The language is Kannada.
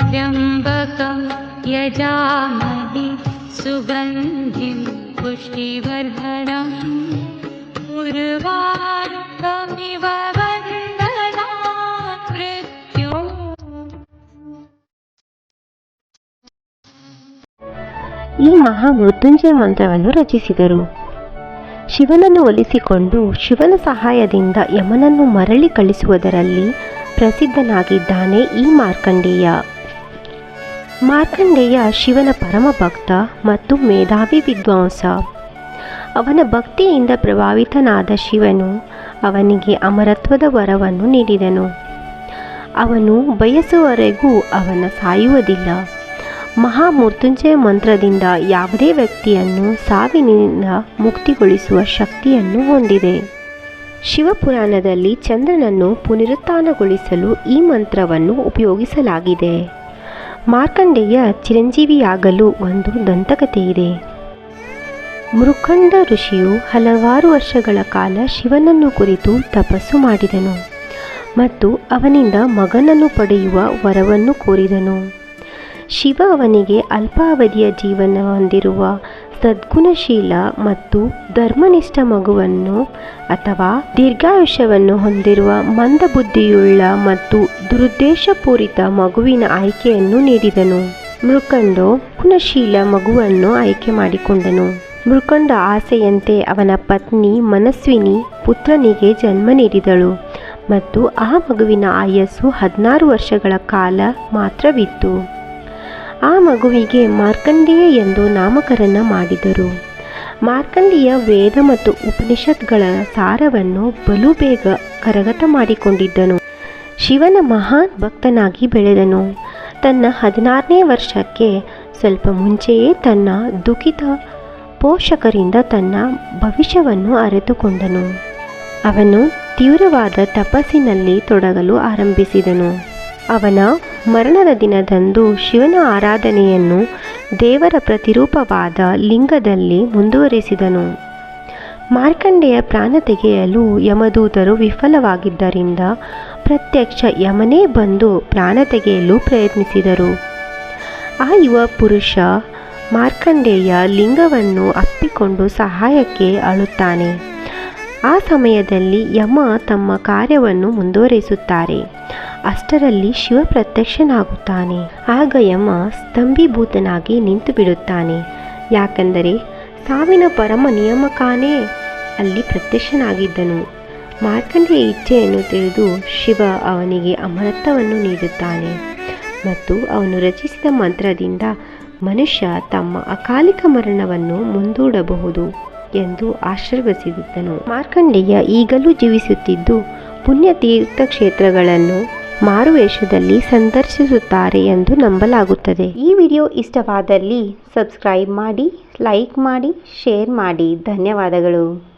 त्र्यम्बकं यजामहे सुगन्धिं पुष्टिवर्धनम् उर्वारुकमिव वन्दनात् मृत्युम् ಈ ಮಹಾ ಮೃತ್ಯುಂಜಯ ಮಂತ್ರವನ್ನು ರಚಿಸಿದರು ಶಿವನನ್ನು ಒಲಿಸಿಕೊಂಡು ಶಿವನ ಸಹಾಯದಿಂದ ಯಮನನ್ನು ಮರಳಿ ಕಳಿಸುವುದರಲ್ಲಿ ಪ್ರಸಿದ್ಧನಾಗಿದ್ದಾನೆ ಈ ಮಾರ್ಕಂಡೇಯ ಮಾರ್ಕಂಡೇಯ ಶಿವನ ಪರಮ ಭಕ್ತ ಮತ್ತು ಮೇಧಾವಿ ವಿದ್ವಾಂಸ. ಅವನ ಭಕ್ತಿಯಿಂದ ಪ್ರಭಾವಿತನಾದ ಶಿವನು ಅವನಿಗೆ ಅಮರತ್ವದ ವರವನ್ನು ನೀಡಿದನು. ಅವನು ಬಯಸುವವರೆಗೂ ಅವನ ಸಾಯುವುದಿಲ್ಲ. ಮಹಾಮೃತ್ಯುಂಜಯ ಮಂತ್ರದಿಂದ ಯಾವುದೇ ವ್ಯಕ್ತಿಯನ್ನು ಸಾವಿನಿಂದ ಮುಕ್ತಿಗೊಳಿಸುವ ಶಕ್ತಿಯನ್ನು ಹೊಂದಿದೆ. ಶಿವಪುರಾಣದಲ್ಲಿ ಚಂದ್ರನನ್ನು ಪುನರುತ್ಥಾನಗೊಳಿಸಲು ಈ ಮಂತ್ರವನ್ನು ಉಪಯೋಗಿಸಲಾಗಿದೆ. ಮಾರ್ಕಂಡೇಯ ಚಿರಂಜೀವಿಯಾಗಲು ಒಂದು ದಂತಕಥೆಯಿದೆ. ಮೃಖಂಡ ಋಷಿಯು ಹಲವಾರು ವರ್ಷಗಳ ಕಾಲ ಶಿವನನ್ನು ಕುರಿತು ತಪಸ್ಸು ಮಾಡಿದನು ಮತ್ತು ಅವನಿಂದ ಮಗನನ್ನು ಪಡೆಯುವ ವರವನ್ನು ಕೋರಿದನು. ಶಿವ ಅವನಿಗೆ ಅಲ್ಪಾವಧಿಯ ಜೀವನ ಹೊಂದಿರುವ ಸದ್ಗುಣಶೀಲ ಮತ್ತು ಧರ್ಮನಿಷ್ಠ ಮಗುವನ್ನು ಅಥವಾ ದೀರ್ಘಾಯುಷ್ಯವನ್ನು ಹೊಂದಿರುವ ಮಂದಬುದ್ಧಿಯುಳ್ಳ ಮತ್ತು ದುರುದ್ದೇಶಪೂರಿತ ಮಗುವಿನ ಆಯ್ಕೆಯನ್ನು ನೀಡಿದನು. ಮೃಕಂಡೋ ಗುಣಶೀಲ ಮಗುವನ್ನು ಆಯ್ಕೆ ಮಾಡಿಕೊಂಡನು. ಮೃಕಂಡ ಆಸೆಯಂತೆ ಅವನ ಪತ್ನಿ ಮನಸ್ವಿನಿ ಪುತ್ರನಿಗೆ ಜನ್ಮ ನೀಡಿದಳು ಮತ್ತು ಆ ಮಗುವಿನ ಆಯಸ್ಸು ಹದಿನಾರು ವರ್ಷಗಳ ಕಾಲ ಮಾತ್ರವಿತ್ತು. ಆ ಮಗುವಿಗೆ ಮಾರ್ಕಂಡೇಯ ಎಂದು ನಾಮಕರಣ ಮಾಡಿದರು. ಮಾರ್ಕಂಡೇಯ ವೇದ ಮತ್ತು ಉಪನಿಷತ್ಗಳ ಸಾರವನ್ನು ಬಲು ಬೇಗ ಕರಗತ ಮಾಡಿಕೊಂಡಿದ್ದನು. ಶಿವನ ಮಹಾನ್ ಭಕ್ತನಾಗಿ ಬೆಳೆದನು. ತನ್ನ ಹದಿನಾರನೇ ವರ್ಷಕ್ಕೆ ಸ್ವಲ್ಪ ಮುಂಚೆಯೇ ತನ್ನ ದುಃಖಿತ ಪೋಷಕರಿಂದ ತನ್ನ ಭವಿಷ್ಯವನ್ನು ಅರೆತುಕೊಂಡನು. ಅವನು ತೀವ್ರವಾದ ತಪಸ್ಸಿನಲ್ಲಿ ತೊಡಗಲು ಆರಂಭಿಸಿದನು. ಅವನ ಮರಣದ ದಿನದಂದು ಶಿವನ ಆರಾಧನೆಯನ್ನು ದೇವರ ಪ್ರತಿರೂಪವಾದ ಲಿಂಗದಲ್ಲಿ ಮುಂದುವರಿಸಿದನು. ಮಾರ್ಕಂಡೆಯ ಪ್ರಾಣ ತೆಗೆಯಲು ಯಮದೂತರು ವಿಫಲವಾಗಿದ್ದರಿಂದ ಪ್ರತ್ಯಕ್ಷ ಯಮನೇ ಬಂದು ಪ್ರಾಣ ತೆಗೆಯಲು ಪ್ರಯತ್ನಿಸಿದರು. ಆ ಯುವ ಪುರುಷ ಮಾರ್ಕಂಡೇಯ ಲಿಂಗವನ್ನು ಅಪ್ಪಿಕೊಂಡು ಸಹಾಯಕ್ಕೆ ಅಳುತ್ತಾನೆ. ಆ ಸಮಯದಲ್ಲಿ ಯಮ ತಮ್ಮ ಕಾರ್ಯವನ್ನು ಮುಂದುವರಿಸುತ್ತಾರೆ. ಅಷ್ಟರಲ್ಲಿ ಶಿವ ಪ್ರತ್ಯಕ್ಷನಾಗುತ್ತಾನೆ. ಆಗ ಯಮ ಸ್ತಂಭೀಭೂತನಾಗಿ ನಿಂತು ಬಿಡುತ್ತಾನೆ ಯಾಕೆಂದರೆ ಸಾವಿನ ಪರಮ ನಿಯಮಕಾನೇ ಅಲ್ಲಿ ಪ್ರತ್ಯಕ್ಷನಾಗಿದ್ದನು. ಮಾರ್ಕಂಡೆಯ ಇಚ್ಛೆಯನ್ನು ತಿಳಿದು ಶಿವ ಅವನಿಗೆ ಅಮರತ್ವವನ್ನು ನೀಡುತ್ತಾನೆ. ಮತ್ತು ಅವನು ರಚಿಸಿದ ಮಂತ್ರದಿಂದ ಮನುಷ್ಯ ತಮ್ಮ ಅಕಾಲಿಕ ಮರಣವನ್ನು ಮುಂದೂಡಬಹುದು ಎಂದು ಆಶೀರ್ವಸಿದ್ದನು ಮಾರ್ಕಂಡೇಯ ಈಗಲೂ ಜೀವಿಸುತ್ತಿದ್ದು ಪುಣ್ಯ ತೀರ್ಥಕ್ಷೇತ್ರಗಳನ್ನು ಮಾರುವೇಷದಲ್ಲಿ ಸಂದರ್ಶಿಸುತ್ತಾರೆ ಎಂದು ನಂಬಲಾಗುತ್ತದೆ. ಈ ವಿಡಿಯೋ ಇಷ್ಟವಾದಲ್ಲಿ ಸಬ್ಸ್ಕ್ರೈಬ್ ಮಾಡಿ, ಲೈಕ್ ಮಾಡಿ, ಶೇರ್ ಮಾಡಿ. ಧನ್ಯವಾದಗಳು.